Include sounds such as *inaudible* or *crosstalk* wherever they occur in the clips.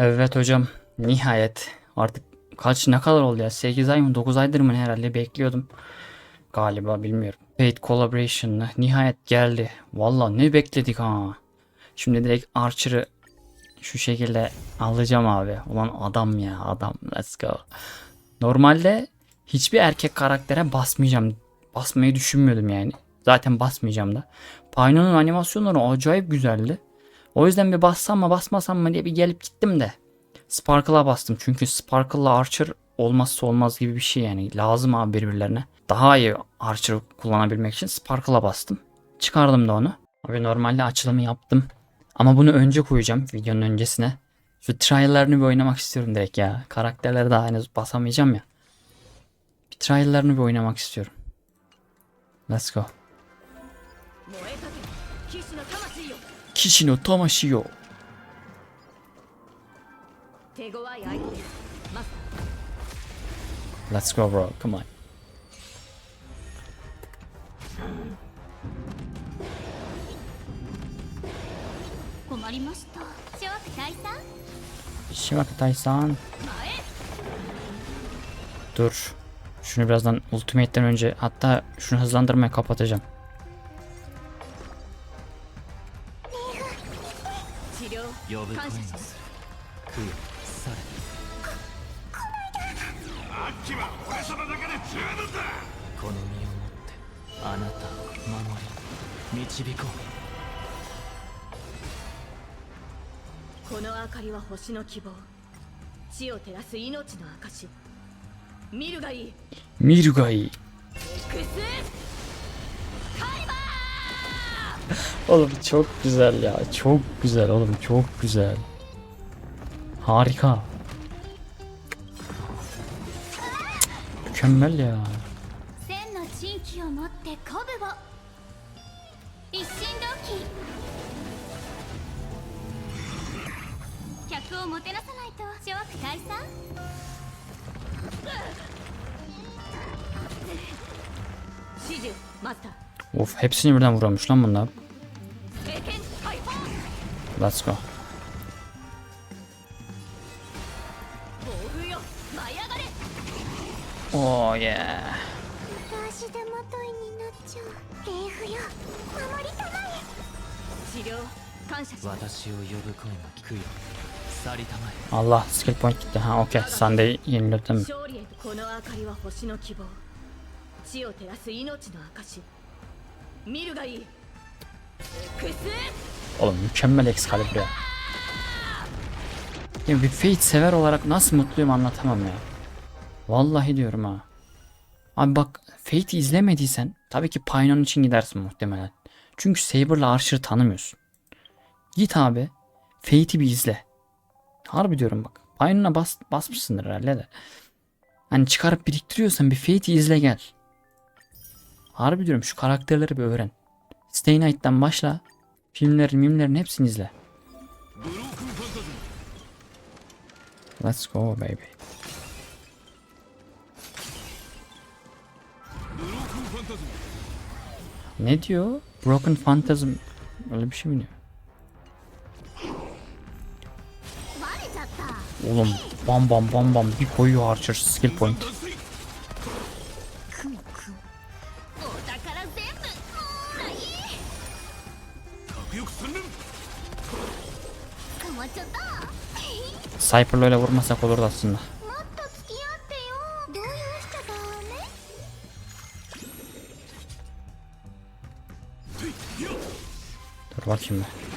Evet hocam nihayet artık kaç ne kadar oldu ya 8 ay mı 9 aydır mı herhalde bekliyordum. Galiba bilmiyorum. Paid Collaboration'la nihayet geldi. Valla ne bekledik ha. Şimdi direkt Archer'ı şu şekilde alacağım abi. Ulan adam ya adam let's go. Normalde hiçbir erkek karaktere basmayacağım. Basmayı düşünmüyordum yani. Zaten basmayacağım da. Payno'nun animasyonları acayip güzeldi. O yüzden bir bassam mı basmasam mı diye bir gelip gittim de. Sparkle'a bastım çünkü Sparkle'la Archer olmazsa olmaz gibi bir şey yani. Lazım abi birbirlerine. Daha iyi Archer kullanabilmek için Sparkle'a bastım. Çıkardım da onu. Abi normalde açılımı yaptım. Ama bunu önce koyacağım videonun öncesine. Şu trial'larını bir oynamak istiyorum direkt ya. Karakterleri daha henüz basamayacağım ya. Bir trial'larını bir oynamak istiyorum. Let's go. 燃えかける騎士の魂よ Kişi no tamashi yo. 手強い相手ですマスタ Let's go bro. Come on. 困りました諸悪退散 Şivak Taysan. Dur. Şunu birazdan ultimate'den önce hatta şunu hızlandırmaya kapatacağım. 治療。呼ぶ感謝。しますする供養されここの間悪鬼は俺様だけで十分だこの身をもってあなたを守り導こうこの明かりは星の希望地を照らす命の証見るがいい Mirgai. クス *laughs* oğlum çok güzel ya. Çok güzel oğlum çok güzel. Harika. Mükemmel ya. Of hepsini birden vuramış lan bunlar. Let's go. おーいえ足でまといになっちゃう霊符よ守りたまえし私を呼ぶ声が聞くよ去りたまえ。Allah ポイント切っては OK 3で入れても勝利へこの明かりは星の希望。地を照らす命の証。見るがいい。くす Oğlum mükemmel Excalibur ya. Ya bir Fate sever olarak nasıl mutluyum anlatamam ya. Vallahi diyorum ha. Abi bak Fate'i izlemediysen tabii ki Paynon için gidersin muhtemelen. Çünkü Saber'la Archer'ı tanımıyorsun. Git abi Fate'i bir izle. Harbi diyorum bak. Paynon'a bas, basmışsındır herhalde de. Hani çıkarıp biriktiriyorsan bir Fate'i izle gel. Harbi diyorum şu karakterleri bir öğren. Stay Night'tan başla. Filmler, mimlerin hepsini izle. Let's go baby. Ne diyor? Broken Phantasm öyle bir şey mi diyor? Oğlum bam bam bam bam bir koyuyor Archer skill point. Cypher'la öyle vurmasak olurdu aslında. Dur bakayım ben.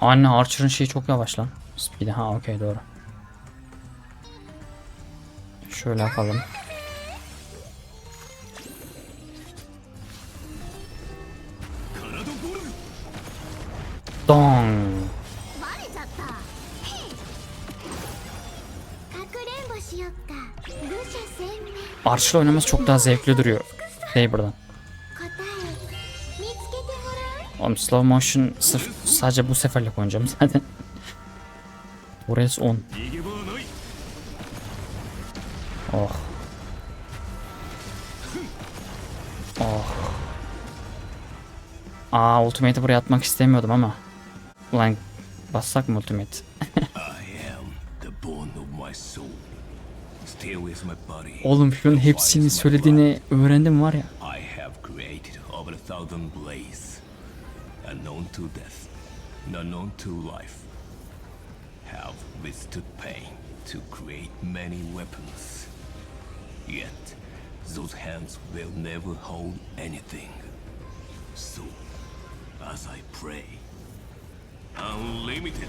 Anne Archer'ın şeyi çok yavaş lan. Speed'i ha okey doğru. Şöyle yapalım. Dong. Arşla oynaması çok daha zevkli duruyor. Şey buradan. Oğlum slow motion sırf sadece bu seferlik oynayacağım zaten. *laughs* Burası 10. Oh. Oh. Aa ultimate'i buraya atmak istemiyordum ama. Ulan bassak mı ultimate? Oğlum şunun hepsini söylediğini öğrendim var ya. Unknown to death, unknown to life. Have withstood pain to create many weapons. Yet, those hands will never hold anything. So, as I pray, unlimited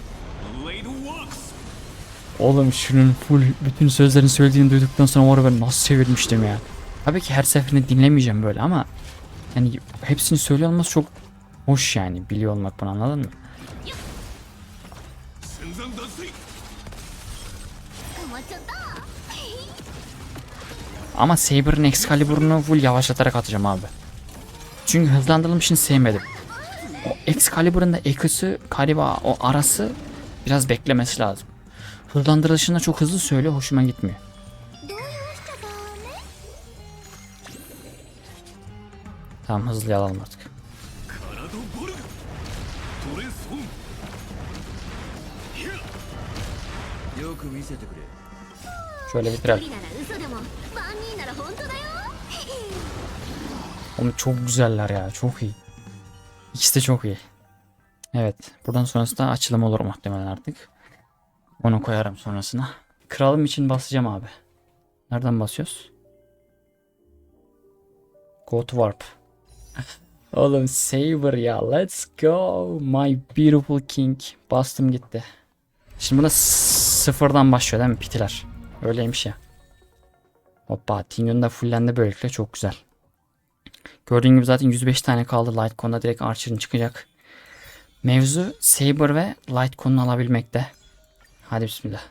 blade works! Oğlum şunun full bütün sözlerini söylediğini duyduktan sonra var ben nasıl sevinmiştim ya. Tabii ki her seferinde dinlemeyeceğim böyle ama yani hepsini söylüyor olması çok hoş yani biliyor olmak bunu anladın mı? Ama Saber'ın Excalibur'unu full yavaşlatarak atacağım abi. Çünkü hızlandırılmışını sevmedim. O Excalibur'un da ekosu galiba o arası biraz beklemesi lazım. Hızlandırılışında çok hızlı söylüyor hoşuma gitmiyor. Tamam hızlı alalım artık. Şöyle bitirelim. Oğlum çok güzeller ya. Çok iyi. İkisi de çok iyi. Evet. Buradan sonrası da açılım olur muhtemelen artık. Onu koyarım sonrasına. Kralım için basacağım abi. Nereden basıyoruz? Go to warp. *laughs* Oğlum Saber ya. Let's go. My beautiful king. Bastım gitti. Şimdi buna sıfırdan başlıyor değil mi? Pitiler. Öyleymiş ya. Hoppa Tingun da fullendi böylelikle çok güzel. Gördüğün gibi zaten 105 tane kaldı. Lightcon'da direkt Archer'ın çıkacak. Mevzu Saber ve Lightcon'u alabilmekte. Hadi bismillah.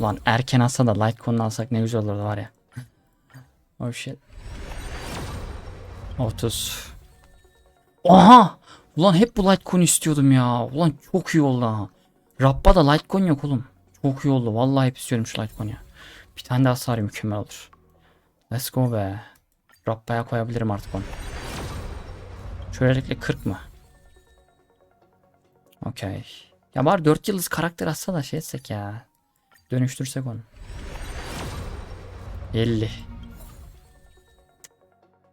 Ulan erken alsa da Lightcon'u alsak ne güzel olurdu var ya. Oh shit. 30. Oha! Ulan hep bu Litecoin istiyordum ya. Ulan çok iyi oldu ha. Rappa da Litecoin yok oğlum. Çok iyi oldu. Vallahi hep istiyorum şu Litecoin'i ya. Bir tane daha sarı mükemmel olur. Let's go be. Rappa'ya koyabilirim artık onu. Şöylelikle 40 mı? Okey. Ya bari 4 yıldız karakter atsa da şey etsek ya. Dönüştürsek onu. 50.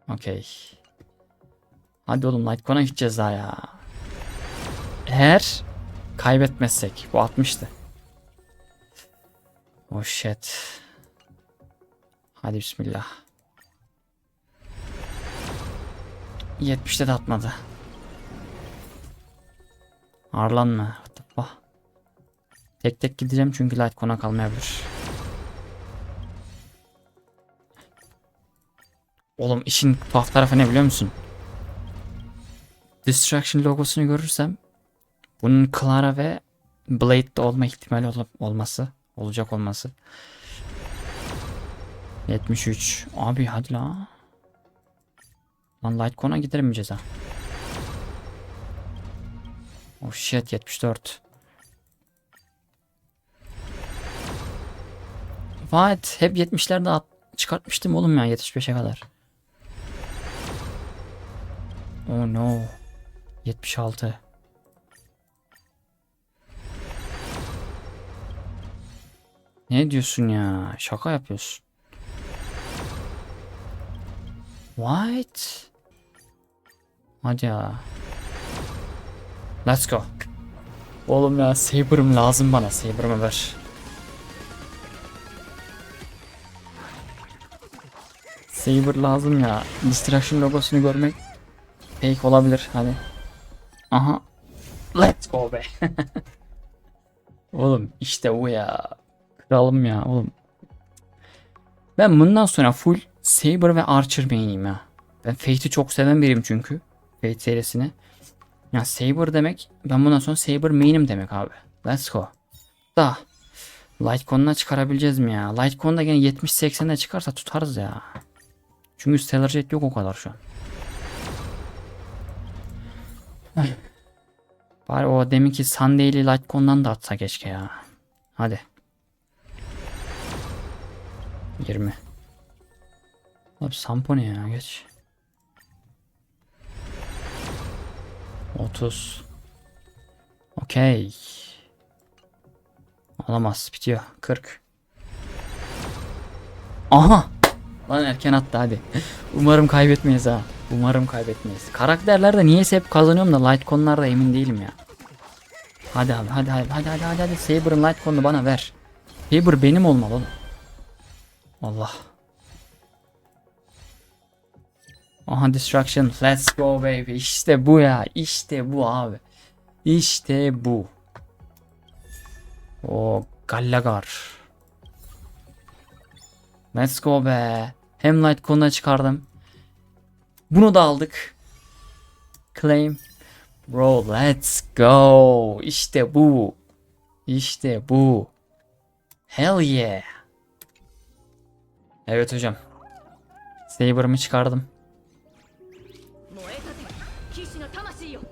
Okey. Hadi oğlum Litecoin'a gideceğiz daha ya. Eğer kaybetmezsek. Bu 60'tı. Oh shit. Hadi bismillah. 70'te de atmadı. Arlanma. Fuck? Tek tek gideceğim çünkü Litecoin'a kalmayabilir. Oğlum işin tuhaf tarafı ne biliyor musun? Distraction logosunu görürsem bunun Clara ve Blade'de olma ihtimali ol- olması, olacak olması. 73. Abi hadi la. Lan Litecoin'a gideremeyeceğiz ha. Oh shit 74. What? Hep 70'lerde at çıkartmıştım oğlum ya 75'e kadar. Oh no. 76. Ne diyorsun ya? Şaka yapıyorsun. What? Hadi ya. Let's go. Oğlum ya Saber'ım lazım bana. Saber'ımı ver. Saber lazım ya. Distraction logosunu görmek fake olabilir. Hadi. Aha. Let's go be. *laughs* oğlum işte bu ya. Kralım ya oğlum. Ben bundan sonra full Saber ve Archer main'iyim ya. Ben Fate'i çok seven biriyim çünkü. Fate serisini. Ya Saber demek ben bundan sonra Saber main'im demek abi. Let's go. Da. Litecoin'la çıkarabileceğiz mi ya? Litecoin'da gene 70-80'de çıkarsa tutarız ya. Çünkü Stellar Jet yok o kadar şu an. Bari o deminki Sunday'li Litecoin'dan da atsa keşke ya. Hadi. 20. Abi Sampo ne ya geç. 30. Okey. Alamaz bitiyor. 40. Aha. Lan erken attı hadi. Umarım kaybetmeyiz ha. Umarım kaybetmeyiz. Karakterlerde niyeyse hep kazanıyorum da Litecoin'larda emin değilim ya. Hadi abi hadi hadi hadi hadi hadi, hadi. Saber'ın Litecoin'unu bana ver. Saber benim olmalı oğlum. Allah. Aha destruction. Let's go baby. İşte bu ya. İşte bu abi. İşte bu. O Gallagar. Let's go be. Hem Litecoin'da çıkardım. Bunu da aldık. Claim. Bro let's go. İşte bu. İşte bu. Hell yeah. Evet hocam. Saber'ımı çıkardım.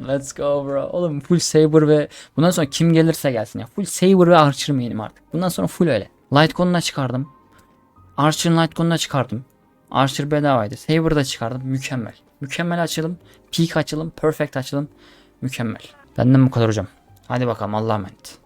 Let's go bro. Oğlum full Saber ve bundan sonra kim gelirse gelsin ya. Full Saber ve Archer main'im artık. Bundan sonra full öyle. Light Litecoin'la çıkardım. Archer'ın Litecoin'la çıkardım. Archer bedavaydı. Saber'da çıkardım. Mükemmel. Mükemmel açılım. Peak açılım. Perfect açılım. Mükemmel. Benden bu kadar hocam. Hadi bakalım Allah'a emanet.